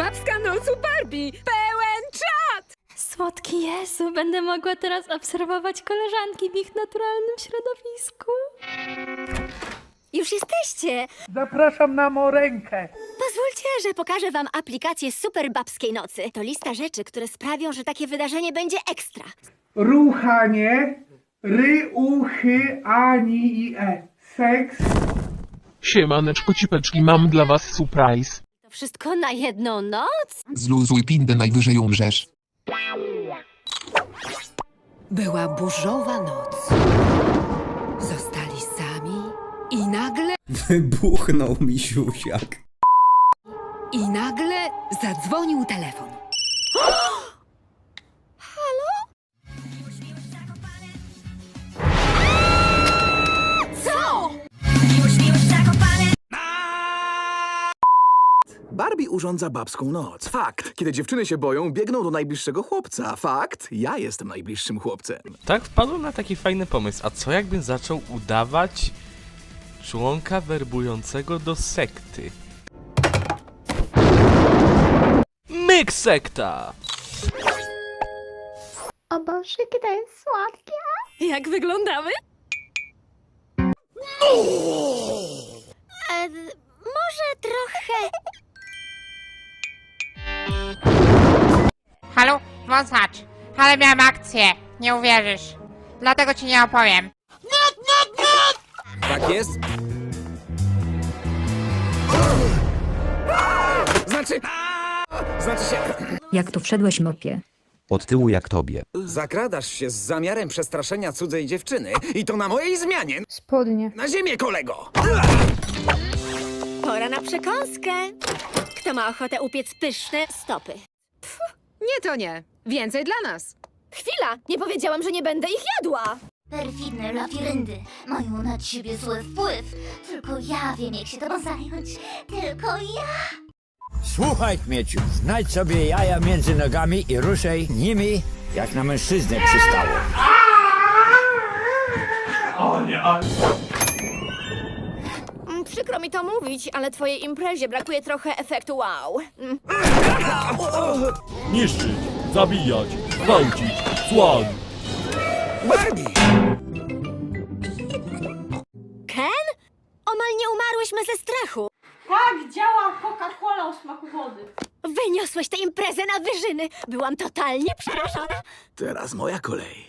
Babska noc u Barbie! Pełen czat! Słodki Jezu, będę mogła teraz obserwować koleżanki w ich naturalnym środowisku. Już jesteście! Zapraszam na morenkę. Pozwólcie, że pokażę wam aplikację Super Babskiej Nocy. To lista rzeczy, które sprawią, że takie wydarzenie będzie ekstra. Ruchanie, ry, uchy, ani i e. Seks, Siemaneczko cipeczki, mam dla was surprise. Wszystko na jedną noc? Zluzuj pindę, najwyżej umrzesz. Była burzowa noc. Zostali sami i nagle, Wybuchnął mi siusiak. i nagle zadzwonił telefon. Barbie urządza babską noc. Fakt. Kiedy dziewczyny się boją, biegną do najbliższego chłopca. Fakt. Ja jestem najbliższym chłopcem. Tak wpadłem na taki fajny pomysł. A co jakbym zaczął udawać członka werbującego do sekty? Myk sekta! O Boże, kiedy jest słodkie. Jak wyglądamy? Wąsacz. Ale miałem akcję. Nie uwierzysz. Dlatego ci nie opowiem. Tak jest? Znaczy... Znaczy się... Jak tu wszedłeś, mopie? Od tyłu jak tobie. Zakradasz się z zamiarem przestraszenia cudzej dziewczyny. I to na mojej zmianie. Spodnie. Na ziemię, kolego! Pora na przekąskę. Kto ma ochotę upiec pyszne stopy? Nie to nie. Więcej dla nas. Chwila, nie powiedziałam, że nie będę ich jadła. Perfidne lafiryndy mają na ciebie zły wpływ. Tylko ja wiem, jak się tobą zająć. Tylko ja. Słuchaj, Kmieciu, znajdź sobie jaja między nogami i ruszaj nimi, jak na mężczyznę przystało. Mm, Przykro mi to mówić, ale twojej imprezie brakuje trochę efektu wow. Mm. Niszczyć, zabijać, gwałcić, słag. Barbie! Ken? Omal nie umarłyśmy ze strachu. Tak działa Coca-Cola o smaku wody. Wyniosłeś tę imprezę na wyżyny. Byłam totalnie przerażona. Teraz moja kolej.